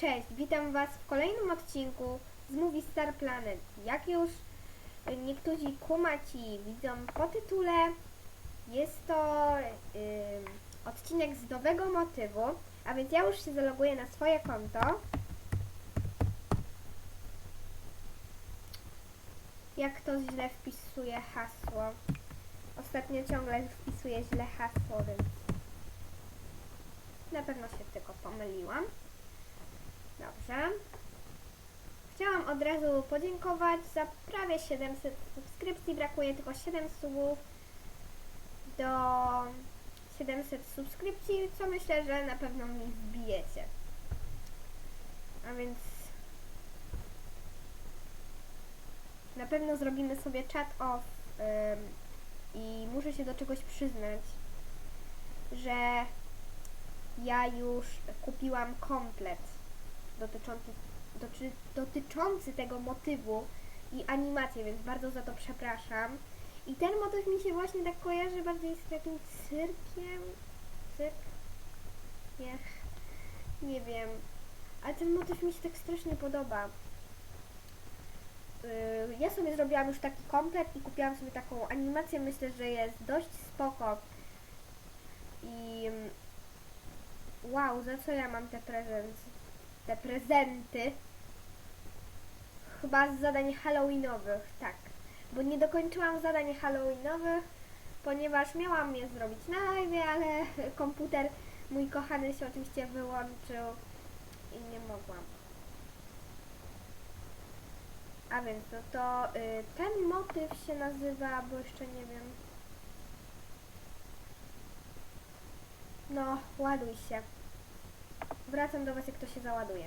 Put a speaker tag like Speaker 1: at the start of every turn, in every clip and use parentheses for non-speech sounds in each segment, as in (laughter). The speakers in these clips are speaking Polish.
Speaker 1: Cześć, witam Was w kolejnym odcinku z Movie Star Planet. Jak już niektórzy kumaci widzą po tytule, jest to odcinek z nowego motywu, a więc ja już się zaloguję na swoje konto. Jak ktoś źle wpisuje hasło. Ostatnio ciągle wpisuję źle hasło, więc na pewno się tylko pomyliłam. Dobrze. Chciałam od razu podziękować za prawie 700 subskrypcji. Brakuje tylko 7 subów do 700 subskrypcji, co myślę, że na pewno mi wbijecie. A więc na pewno zrobimy sobie chat off ym, i muszę się do czegoś przyznać, że ja już kupiłam komplet dotyczący, doty, dotyczący tego motywu i animację, więc bardzo za to przepraszam. I ten motyw mi się właśnie tak kojarzy bardziej z takim cyrkiem. Cyrk? Nie. Nie wiem. Ale ten motyw mi się tak strasznie podoba. Yy, ja sobie zrobiłam już taki komplet i kupiłam sobie taką animację. Myślę, że jest dość spoko. I mm, wow, za co ja mam te prezenty? Te prezenty? Chyba z zadań halloweenowych, tak. Bo nie dokończyłam zadań halloweenowych, ponieważ miałam je zrobić na live, ale (laughs) komputer mój kochany się oczywiście wyłączył i nie mogłam. A więc no to y, ten motyw się nazywa, bo jeszcze nie wiem. No, ładuj się. Wracam do Was, jak to się załaduje.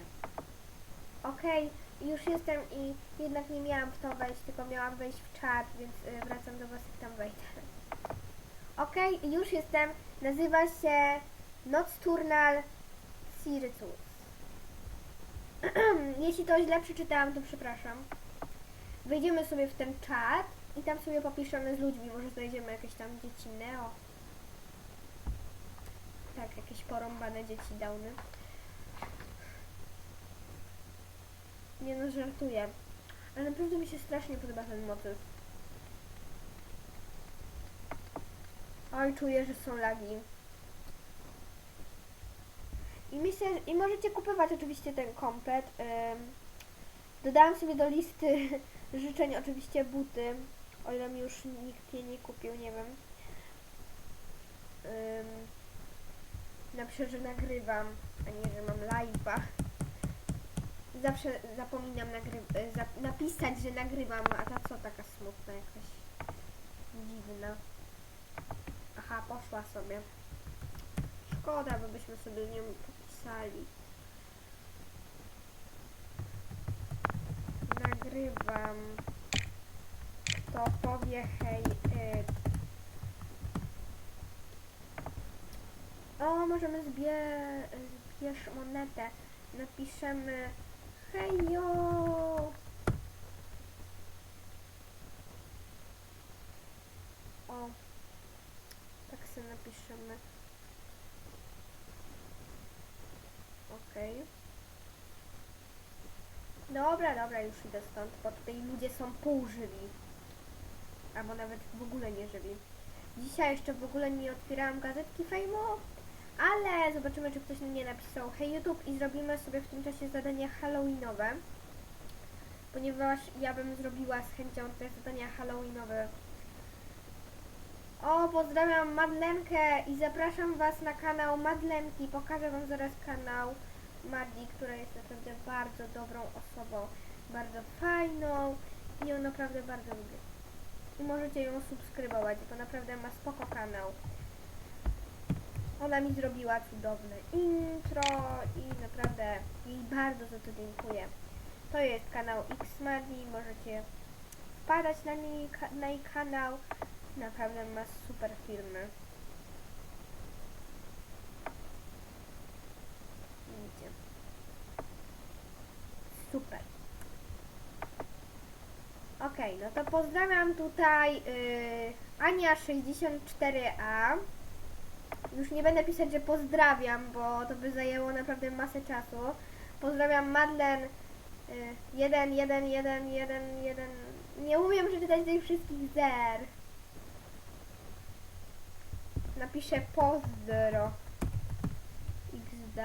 Speaker 1: Okej, już jestem i jednak nie miałam w to wejść, tylko miałam wejść w czat, więc y, wracam do Was, jak tam wejdę. Okej, już jestem. Nazywa się Nocturnal Circus. (clears throat) Jeśli to źle przeczytałam, to przepraszam. Wejdziemy sobie w ten czat i tam sobie popiszemy z ludźmi, może znajdziemy jakieś tam dzieci Neo. Tak, jakieś porąbane dzieci downy. Nie no, żartuję. Ale naprawdę mi się strasznie podoba ten motyw. Oj, czuję, że są lagi. I myślę, i możecie kupować oczywiście ten komplet. Dodałam sobie do listy (laughs) życzeń oczywiście buty, o ile mi już nikt je nie kupił, nie wiem. Ym, napiszę, że nagrywam, a nie, że mam live'a. Zawsze zapominam e, zap- napisać, że nagrywam, a ta co taka smutna jakaś dziwna. Aha, poszła sobie. Szkoda, bo byśmy sobie nią popisali. Nagrywam. To powie hej. Y... O, możemy zbie... zbierz monetę. Napiszemy hejo. O, tak sobie napiszemy. Okej. Dobra, dobra, już idę stąd, bo tutaj ludzie są półżywi. Albo nawet w ogóle nie żywi. Dzisiaj jeszcze w ogóle nie otwierałam gazetki fejmu, ale zobaczymy, czy ktoś nie napisał hej YouTube i zrobimy sobie w tym czasie zadania halloweenowe. Ponieważ ja bym zrobiła z chęcią te zadania halloweenowe. O, pozdrawiam Madlenkę i zapraszam Was na kanał Madlenki. Pokażę Wam zaraz kanał Madli, która jest naprawdę bardzo dobrą osobą, bardzo fajną i ją naprawdę bardzo lubię. I możecie ją subskrybować, bo naprawdę ma spoko kanał. Ona mi zrobiła cudowne intro i naprawdę jej bardzo za to dziękuję. To jest kanał Xmadi, możecie wpadać na, niej, na jej kanał. Naprawdę ma super filmy. Widzicie. Super. Okej, no to pozdrawiam tutaj yy, Ania64A. Już nie będę pisać, że pozdrawiam, bo to by zajęło naprawdę masę czasu. Pozdrawiam Madlen. Y, jeden, jeden, jeden, jeden, jeden. Nie umiem przeczytać tych wszystkich zer. Napiszę pozdro. XD.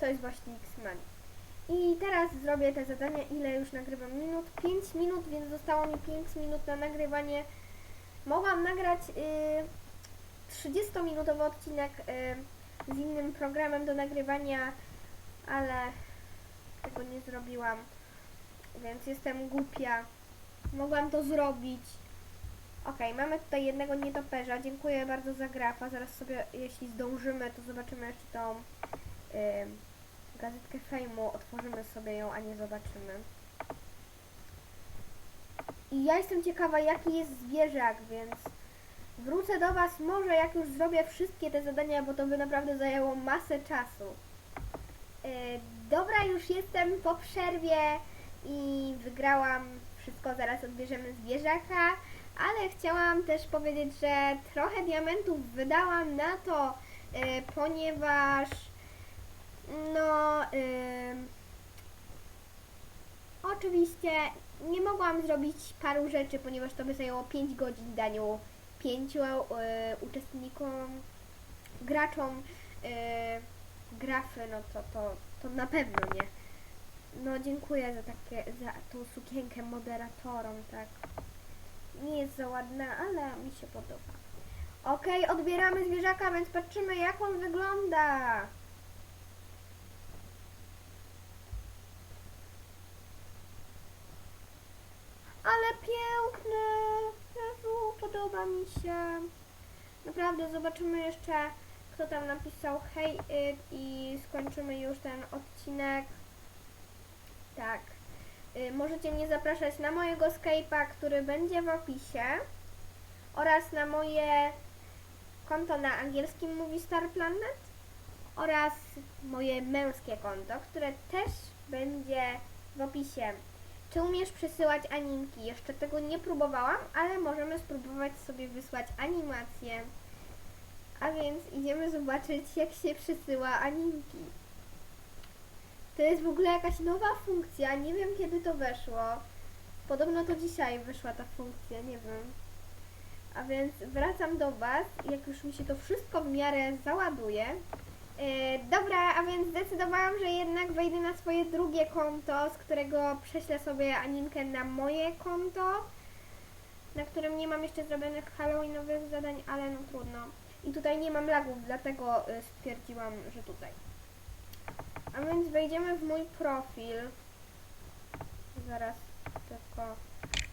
Speaker 1: To jest właśnie X-Men. I teraz zrobię te zadania, ile już nagrywam minut? 5 minut, więc zostało mi 5 minut na nagrywanie. Mogłam nagrać y, 30-minutowy odcinek y, z innym programem do nagrywania, ale tego nie zrobiłam, więc jestem głupia. Mogłam to zrobić. Okej, mamy tutaj jednego nietoperza. Dziękuję bardzo za grafa. Zaraz sobie, jeśli zdążymy, to zobaczymy jeszcze tą y, gazetkę fejmu. Otworzymy sobie ją, a nie zobaczymy. I ja jestem ciekawa, jaki jest zwierzak, więc wrócę do Was może jak już zrobię wszystkie te zadania, bo to by naprawdę zajęło masę czasu. Yy, dobra, już jestem po przerwie i wygrałam wszystko, zaraz odbierzemy zwierzaka, ale chciałam też powiedzieć, że trochę diamentów wydałam na to, yy, ponieważ no oczywiście nie mogłam zrobić paru rzeczy, ponieważ to by zajęło 5 godzin daniu pięciu yy, uczestnikom, graczom yy, grafy, no to, to, to na pewno nie. No dziękuję za takie, za tą sukienkę moderatorom, tak. Nie jest za ładna, ale mi się podoba. Okej, odbieramy zwierzaka, więc patrzymy jak on wygląda. Podoba mi się. Naprawdę, zobaczymy jeszcze, kto tam napisał hej i skończymy już ten odcinek. Tak. Y, możecie mnie zapraszać na mojego Skype'a, który będzie w opisie oraz na moje konto na angielskim Mówi Star Planet oraz moje męskie konto, które też będzie w opisie. Czy umiesz przesyłać animki? Jeszcze tego nie próbowałam, ale możemy spróbować sobie wysłać animację. A więc idziemy zobaczyć, jak się przesyła animki. To jest w ogóle jakaś nowa funkcja, nie wiem kiedy to weszło. Podobno to dzisiaj wyszła ta funkcja, nie wiem. A więc wracam do Was, jak już mi się to wszystko w miarę załaduje. E, dobra, a więc zdecydowałam, że jednak wejdę na swoje drugie konto, z którego prześlę sobie animkę na moje konto, na którym nie mam jeszcze zrobionych halloweenowych zadań, ale no trudno. I tutaj nie mam lagów, dlatego y, stwierdziłam, że tutaj. A więc wejdziemy w mój profil. Zaraz tylko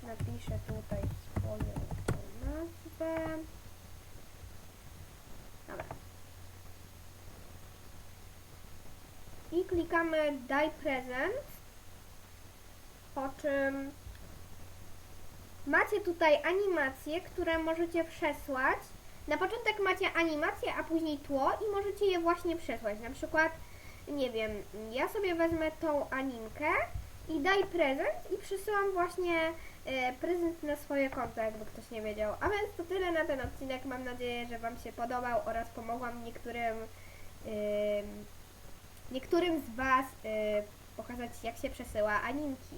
Speaker 1: napiszę tutaj swoją nazwę. Dobra. I klikamy Daj prezent. Po czym macie tutaj animacje, które możecie przesłać. Na początek macie animację, a później tło i możecie je właśnie przesłać. Na przykład, nie wiem, ja sobie wezmę tą animkę i daj prezent i przysyłam właśnie e, prezent na swoje konto, jakby ktoś nie wiedział. A więc to tyle na ten odcinek. Mam nadzieję, że Wam się podobał oraz pomogłam niektórym, ym, niektórym z Was y, pokazać, jak się przesyła animki.